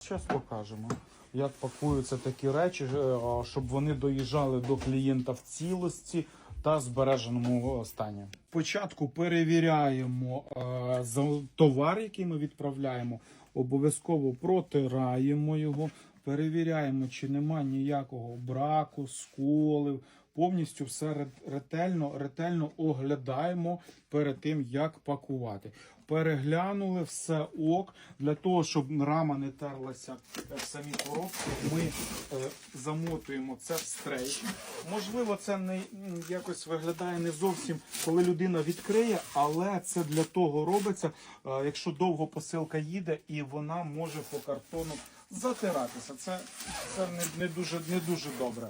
Зараз покажемо, як пакуються такі речі, е, щоб вони доїжджали до клієнта в цілості та збереженому стані. Спочатку перевіряємо е, товар, який ми відправляємо. Обов'язково протираємо його, перевіряємо, чи нема ніякого браку, сколів. Повністю все ре- ретельно, ретельно оглядаємо перед тим, як пакувати. Переглянули все ок для того, щоб рама не терлася в самій коробці. Ми е, замотуємо це в стрейч. Можливо, це не якось виглядає не зовсім, коли людина відкриє, але це для того робиться, е, якщо довго посилка їде і вона може по картону затиратися. Це, це не, не дуже не дуже добре.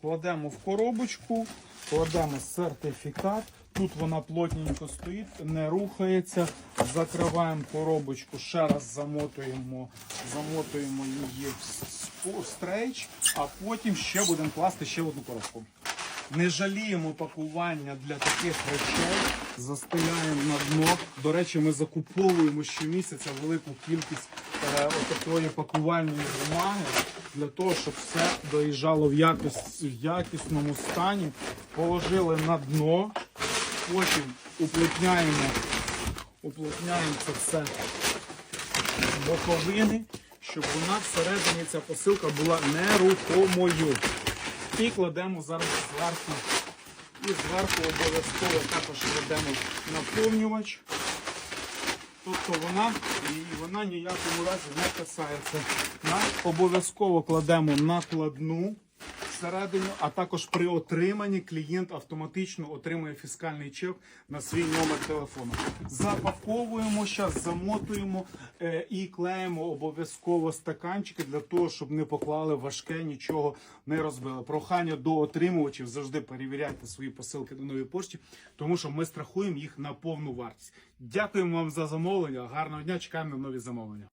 Кладемо в коробочку, кладемо сертифікат. Тут вона плотненько стоїть, не рухається. Закриваємо коробочку, ще раз замотуємо, замотуємо її в стрейч, а потім ще будемо класти ще одну коробку. Не жаліємо пакування для таких речей, застеляємо на дно. До речі, ми закуповуємо щомісяця велику кількість е, отакої пакувальної бумаги для того, щоб все доїжджало в, якіс, в якісному стані. Положили на дно, потім уплотняємо, уплотняємо це все боковини, щоб вона всередині ця посилка була нерухомою. І кладемо зараз зверху. І зверху обов'язково також кладемо наповнювач. Тобто вона і вона ніякому разі не касається. Обов'язково кладемо накладну всередину, а також при отриманні клієнт автоматично отримує фіскальний чек на свій номер телефону. Запаковуємо зараз, замотуємо е, і клеїмо обов'язково стаканчики для того, щоб не поклали важке, нічого не розбили. Прохання до отримувачів завжди перевіряйте свої посилки до нової пошті, тому що ми страхуємо їх на повну вартість. Дякуємо вам за замовлення. Гарного дня, чекаємо на нові замовлення.